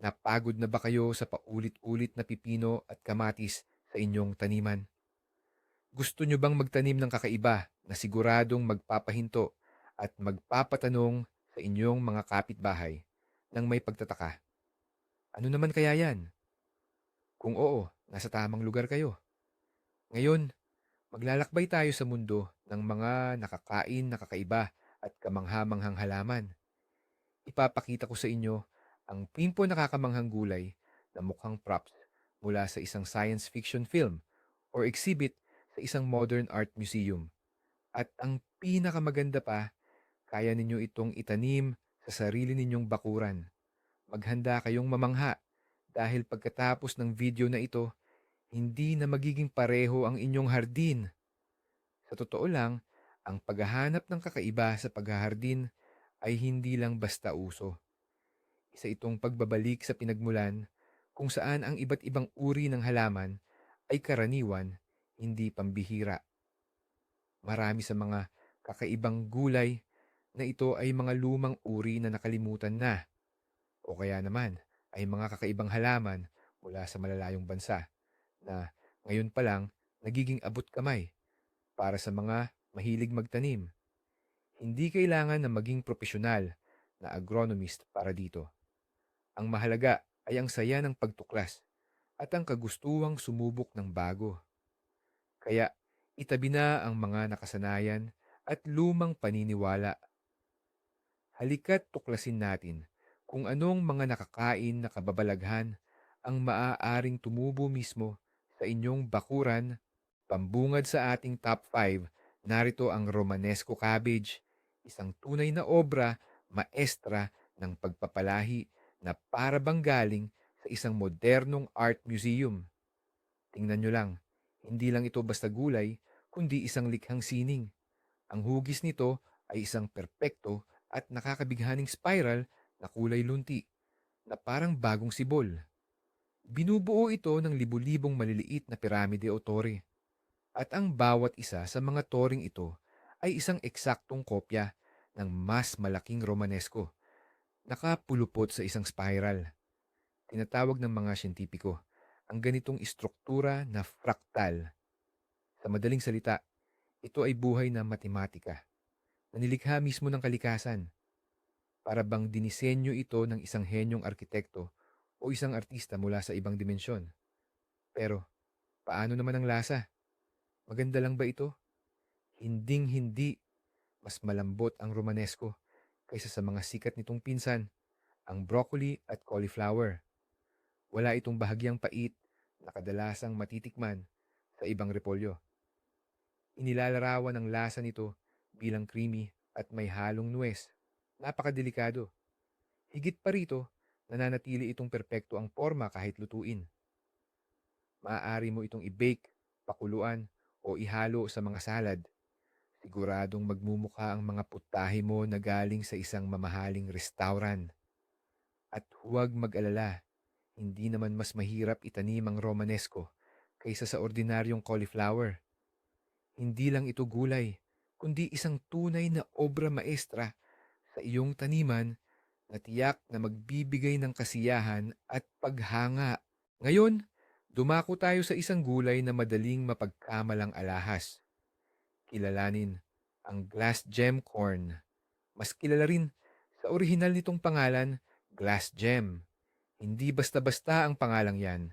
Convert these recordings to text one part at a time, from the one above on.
Napagod na ba kayo sa paulit-ulit na pipino at kamatis sa inyong taniman? Gusto nyo bang magtanim ng kakaiba na siguradong magpapahinto at magpapatanong sa inyong mga kapitbahay ng may pagtataka? Ano naman kaya yan? Kung oo, nasa tamang lugar kayo. Ngayon, maglalakbay tayo sa mundo ng mga nakakain na kakaiba at kamanghamanghang halaman. Ipapakita ko sa inyo ang pimpo nakakamanghang gulay na mukhang props mula sa isang science fiction film or exhibit sa isang modern art museum. At ang pinakamaganda pa, kaya ninyo itong itanim sa sarili ninyong bakuran. Maghanda kayong mamangha dahil pagkatapos ng video na ito, hindi na magiging pareho ang inyong hardin. Sa totoo lang, ang paghahanap ng kakaiba sa paghahardin ay hindi lang basta uso. Isa itong pagbabalik sa pinagmulan kung saan ang iba't ibang uri ng halaman ay karaniwan, hindi pambihira. Marami sa mga kakaibang gulay na ito ay mga lumang uri na nakalimutan na. O kaya naman ay mga kakaibang halaman mula sa malalayong bansa na ngayon pa lang nagiging abot kamay para sa mga mahilig magtanim. Hindi kailangan na maging profesional na agronomist para dito. Ang mahalaga ay ang saya ng pagtuklas at ang kagustuhang sumubok ng bago. Kaya itabi na ang mga nakasanayan at lumang paniniwala. Halika't tuklasin natin kung anong mga nakakain na kababalaghan ang maaaring tumubo mismo sa inyong bakuran. Pambungad sa ating top 5, narito ang Romanesco cabbage, isang tunay na obra maestra ng pagpapalahi na para bang galing sa isang modernong art museum. Tingnan nyo lang, hindi lang ito basta gulay, kundi isang likhang sining. Ang hugis nito ay isang perpekto at nakakabighaning spiral na kulay lunti, na parang bagong sibol. Binubuo ito ng libu-libong maliliit na piramide o tore. At ang bawat isa sa mga toring ito ay isang eksaktong kopya ng mas malaking Romanesco. Nakapulupot sa isang spiral. Tinatawag ng mga siyentipiko ang ganitong istruktura na fraktal. Sa madaling salita, ito ay buhay na matematika na nilikha mismo ng kalikasan. Para bang dinisenyo ito ng isang henyong arkitekto o isang artista mula sa ibang dimensyon. Pero, paano naman ang lasa? Maganda lang ba ito? Hinding-hindi. Mas malambot ang Romanesco kaysa sa mga sikat nitong pinsan, ang broccoli at cauliflower. Wala itong bahagyang pait na kadalasang matitikman sa ibang repolyo. Inilalarawan ang lasa nito bilang creamy at may halong nuwes. Napakadelikado. Higit pa rito, nananatili itong perpekto ang forma kahit lutuin. Maaari mo itong i-bake, pakuluan, o ihalo sa mga salad. Siguradong magmumukha ang mga putahe mo na galing sa isang mamahaling restaurant. At huwag mag-alala, hindi naman mas mahirap itanim ang Romanesco kaysa sa ordinaryong cauliflower. Hindi lang ito gulay, kundi isang tunay na obra maestra sa iyong taniman na tiyak na magbibigay ng kasiyahan at paghanga. Ngayon, dumako tayo sa isang gulay na madaling mapagkamalang alahas. Kilalanin ang glass gem corn. Mas kilala rin sa orihinal nitong pangalan, glass gem. Hindi basta-basta ang pangalang yan.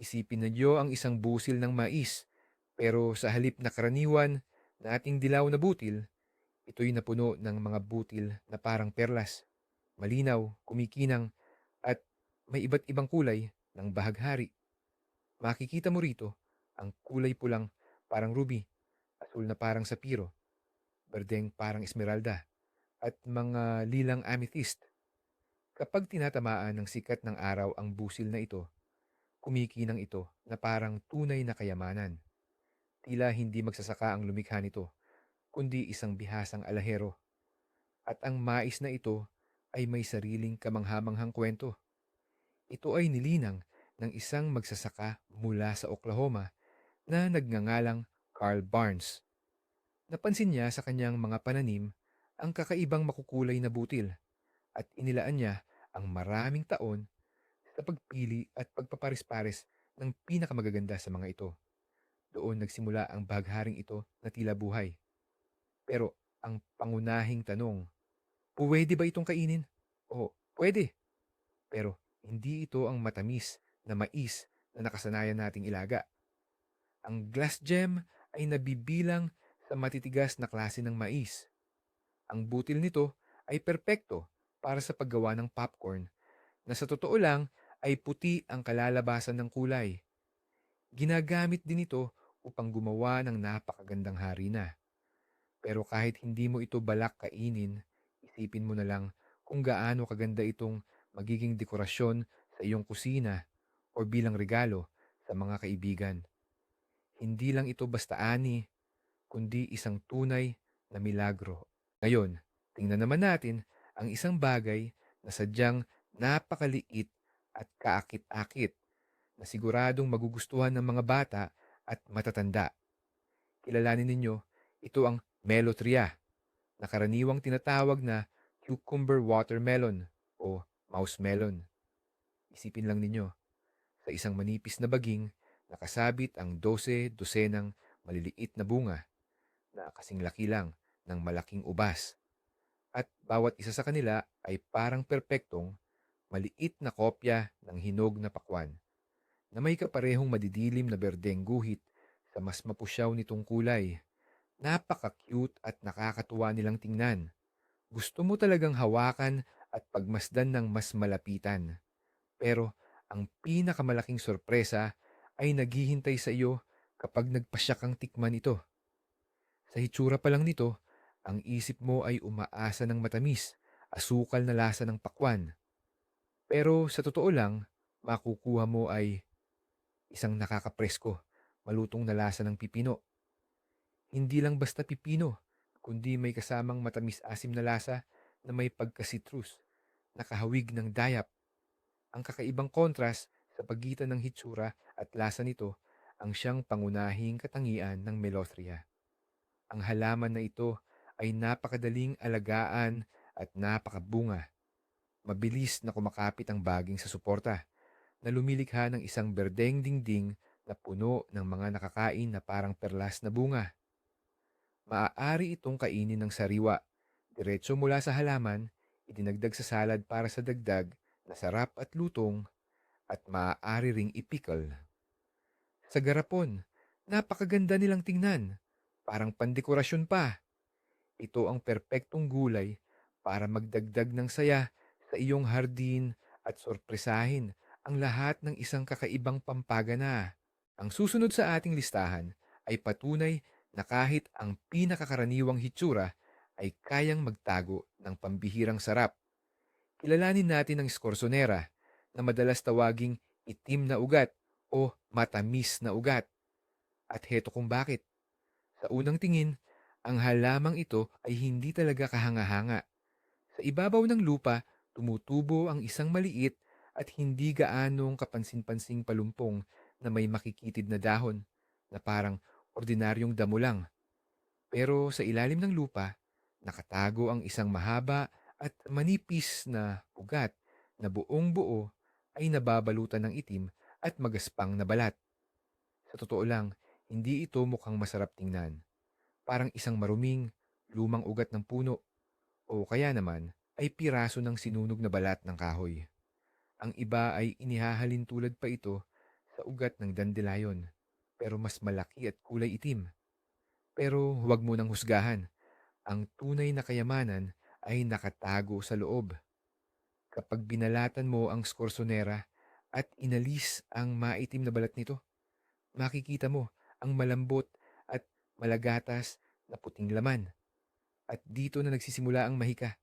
Isipin na niyo ang isang busil ng mais, pero sa halip na karaniwan na ating dilaw na butil, ito'y napuno ng mga butil na parang perlas, malinaw, kumikinang, at may iba't ibang kulay ng bahaghari. Makikita mo rito ang kulay pulang parang ruby, asul na parang sapiro, berdeng parang esmeralda, at mga lilang amethyst. Kapag tinatamaan ng sikat ng araw ang busil na ito, kumikinang ito na parang tunay na kayamanan. Tila hindi magsasaka ang lumikha nito, kundi isang bihasang alahero. At ang mais na ito ay may sariling kamanghamanghang kwento. Ito ay nilinang ng isang magsasaka mula sa Oklahoma na nagngangalang Carl Barnes. Napansin niya sa kanyang mga pananim ang kakaibang makukulay na butil at inilaan niya ang maraming taon sa pagpili at pagpaparis-pares ng pinakamagaganda sa mga ito. Doon nagsimula ang bagharing ito na tila buhay. Pero ang pangunahing tanong, pwede ba itong kainin? O pwede. Pero hindi ito ang matamis na mais na nakasanayan nating ilaga. Ang glass gem ay nabibilang sa matitigas na klase ng mais. Ang butil nito ay perpekto para sa paggawa ng popcorn na sa totoo lang ay puti ang kalalabasan ng kulay. Ginagamit din ito upang gumawa ng napakagandang harina. Pero kahit hindi mo ito balak kainin, isipin mo na lang kung gaano kaganda itong magiging dekorasyon sa iyong kusina o bilang regalo sa mga kaibigan. Hindi lang ito basta ani, kundi isang tunay na milagro. Ngayon, tingnan naman natin ang isang bagay na sadyang napakaliit at kaakit-akit na siguradong magugustuhan ng mga bata at matatanda. Kilalanin ninyo, ito ang melotria, na karaniwang tinatawag na cucumber watermelon o mouse melon. Isipin lang ninyo, sa isang manipis na baging, nakasabit ang 12 dosenang maliliit na bunga na kasing laki lang ng malaking ubas. At bawat isa sa kanila ay parang perpektong maliit na kopya ng hinog na pakwan na may kaparehong madidilim na berdeng guhit sa mas mapusyaw nitong kulay. Napaka-cute at nakakatuwa nilang tingnan. Gusto mo talagang hawakan at pagmasdan ng mas malapitan. Pero ang pinakamalaking sorpresa ay naghihintay sa iyo kapag nagpasya kang tikman ito. Sa hitsura pa lang nito, ang isip mo ay umaasa ng matamis, asukal na lasa ng pakwan. Pero sa totoo lang, makukuha mo ay isang nakakapresko, malutong na lasa ng pipino. Hindi lang basta pipino, kundi may kasamang matamis-asim na lasa na may pagka-citrus, nakahawig ng dayap. Ang kakaibang kontras sa pagitan ng hitsura at lasa nito ang siyang pangunahing katangian ng Melothria. Ang halaman na ito ay napakadaling alagaan at napakabunga. Mabilis na kumakapit ang baging sa suporta na lumilikha ng isang berdeng dingding na puno ng mga nakakain na parang perlas na bunga. Maaari itong kainin ng sariwa, diretso mula sa halaman, idinagdag sa salad para sa dagdag na sarap at lutong, at maaari ring ipikal. Sa garapon, napakaganda nilang tingnan, parang pandekorasyon pa. Ito ang perpektong gulay para magdagdag ng saya sa iyong hardin at sorpresahin ang lahat ng isang kakaibang pampagana. Ang susunod sa ating listahan ay patunay na kahit ang pinakakaraniwang hitsura ay kayang magtago ng pambihirang sarap. Kilalanin natin ang skorsonera na madalas tawaging itim na ugat o matamis na ugat. At heto kung bakit. Sa unang tingin, ang halamang ito ay hindi talaga kahanga-hanga. Sa ibabaw ng lupa, tumutubo ang isang maliit at hindi gaanong kapansin-pansing palumpong na may makikitid na dahon na parang ordinaryong damo lang. Pero sa ilalim ng lupa, nakatago ang isang mahaba at manipis na ugat na buong buo ay nababalutan ng itim at magaspang na balat. Sa totoo lang, hindi ito mukhang masarap tingnan. Parang isang maruming, lumang ugat ng puno o kaya naman ay piraso ng sinunog na balat ng kahoy. Ang iba ay inihahalin tulad pa ito sa ugat ng dandelion, pero mas malaki at kulay itim. Pero huwag mo nang husgahan. Ang tunay na kayamanan ay nakatago sa loob. Kapag binalatan mo ang skorsonera at inalis ang maitim na balat nito, makikita mo ang malambot at malagatas na puting laman. At dito na nagsisimula ang mahika.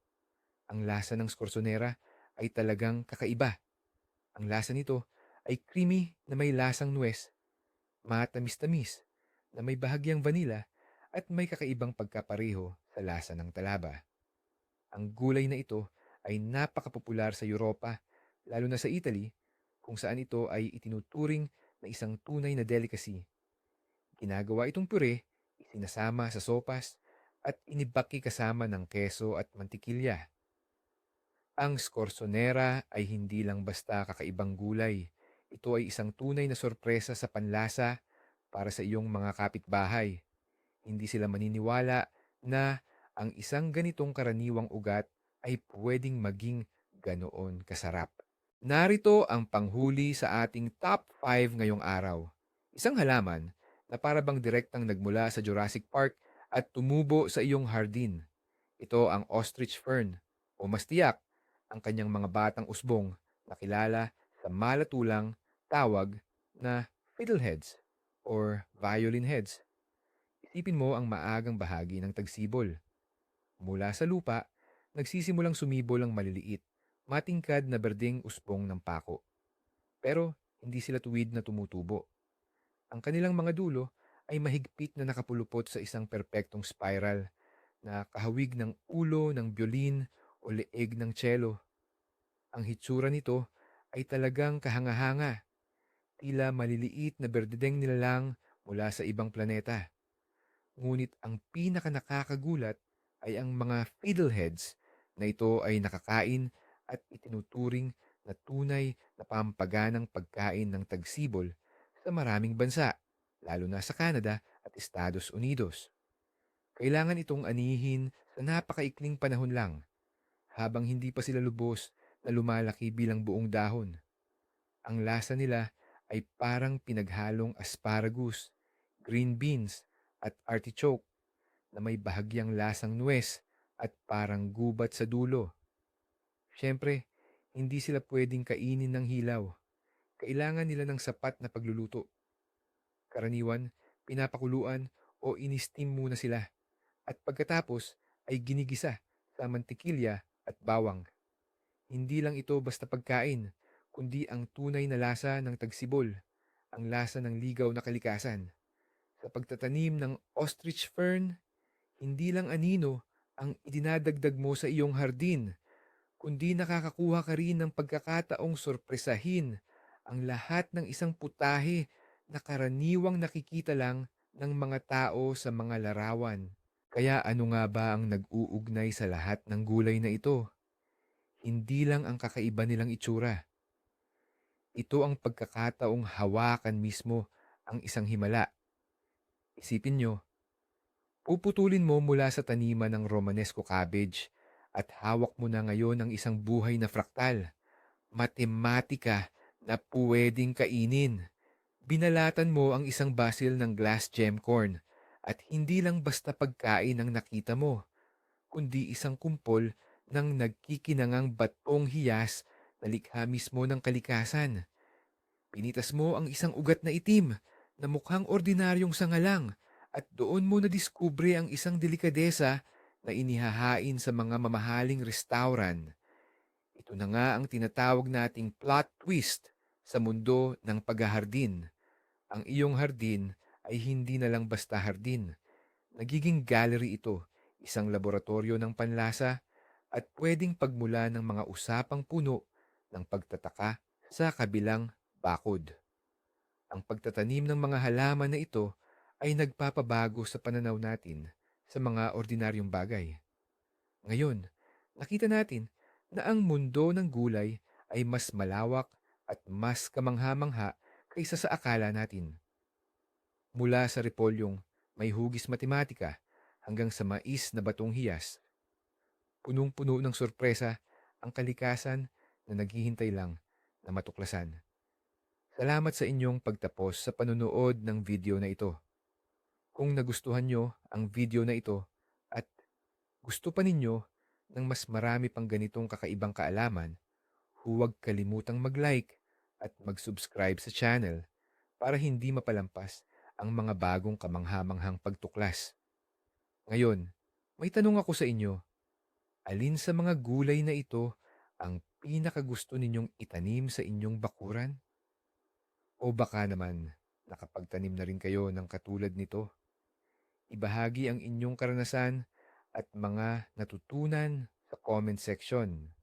Ang lasa ng skorsonera ay talagang kakaiba. Ang lasa nito ay creamy na may lasang nuwes, matamis-tamis na may bahagyang vanilla at may kakaibang pagkapareho sa lasa ng talaba. Ang gulay na ito ay napakapopular sa Europa, lalo na sa Italy, kung saan ito ay itinuturing na isang tunay na delicacy. Ginagawa itong pure, isinasama sa sopas, at inibaki kasama ng keso at mantikilya. Ang scorsonera ay hindi lang basta kakaibang gulay. Ito ay isang tunay na sorpresa sa panlasa para sa iyong mga kapitbahay. Hindi sila maniniwala na ang isang ganitong karaniwang ugat ay pwedeng maging ganoon kasarap. Narito ang panghuli sa ating top 5 ngayong araw. Isang halaman na para bang direktang nagmula sa Jurassic Park at tumubo sa iyong hardin. Ito ang ostrich fern o mas tiyak ang kanyang mga batang usbong na kilala sa malatulang tawag na fiddleheads or violin heads. Isipin mo ang maagang bahagi ng tagsibol. Mula sa lupa, nagsisimulang sumibol ang maliliit, matingkad na berdeng usbong ng pako. Pero hindi sila tuwid na tumutubo. Ang kanilang mga dulo ay mahigpit na nakapulupot sa isang perpektong spiral na kahawig ng ulo ng biolin o leeg ng cello. Ang hitsura nito ay talagang kahanga-hanga, tila maliliit na berdedeng nilalang mula sa ibang planeta. Ngunit ang pinaka nakakagulat ay ang mga fiddleheads na ito ay nakakain at itinuturing na tunay na pampaganang pagkain ng tagsibol sa maraming bansa, lalo na sa Canada at Estados Unidos. Kailangan itong anihin sa napakaikling panahon lang, habang hindi pa sila lubos na lumalaki bilang buong dahon. Ang lasa nila ay parang pinaghalong asparagus, green beans at artichoke na may bahagyang lasang nuwes at parang gubat sa dulo. Siyempre, hindi sila pwedeng kainin ng hilaw. Kailangan nila ng sapat na pagluluto. Karaniwan, pinapakuluan o inistim muna sila at pagkatapos ay ginigisa sa mantikilya at bawang. Hindi lang ito basta pagkain, kundi ang tunay na lasa ng tagsibol, ang lasa ng ligaw na kalikasan. Sa pagtatanim ng ostrich fern, hindi lang anino ang idinadagdag mo sa iyong hardin, kundi nakakakuha ka rin ng pagkakataong sorpresahin ang lahat ng isang putahe na karaniwang nakikita lang ng mga tao sa mga larawan. Kaya ano nga ba ang nag-uugnay sa lahat ng gulay na ito? Hindi lang ang kakaiba nilang itsura. Ito ang pagkakataong hawakan mismo ang isang himala. Isipin nyo, puputulin mo mula sa taniman ng Romanesco cabbage at hawak mo na ngayon ang isang buhay na fraktal. Matematika na pwedeng kainin. Binalatan mo ang isang basil ng glass gem corn at hindi lang basta pagkain ang nakita mo, kundi isang kumpol ng nagkikinangang batong hiyas na likha mismo ng kalikasan. Pinitas mo ang isang ugat na itim na mukhang ordinaryong sangalang at doon mo nadiskubre ang isang delikadesa na inihahain sa mga mamahaling restauran. Ito na nga ang tinatawag nating plot twist sa mundo ng paghahardin. Ang iyong hardin ay hindi na lang basta hardin. Nagiging gallery ito, isang laboratorio ng panlasa at pwedeng pagmula ng mga usapang puno ng pagtataka sa kabilang bakod. Ang pagtatanim ng mga halaman na ito ay nagpapabago sa pananaw natin sa mga ordinaryong bagay. Ngayon, nakita natin na ang mundo ng gulay ay mas malawak at mas kamangha-mangha kaysa sa akala natin. Mula sa repolyong may hugis matematika hanggang sa mais na batong hiyas, punong-puno ng sorpresa ang kalikasan na naghihintay lang na matuklasan. Salamat sa inyong pagtapos sa panonood ng video na ito. Kung nagustuhan nyo ang video na ito at gusto pa ninyo ng mas marami pang ganitong kakaibang kaalaman, huwag kalimutang mag-like at mag-subscribe sa channel para hindi mapalampas ang mga bagong kamanghamanghang pagtuklas. Ngayon, may tanong ako sa inyo. Alin sa mga gulay na ito ang pinakagusto ninyong itanim sa inyong bakuran? O baka naman nakapagtanim na rin kayo ng katulad nito? Ibahagi ang inyong karanasan at mga natutunan sa comment section.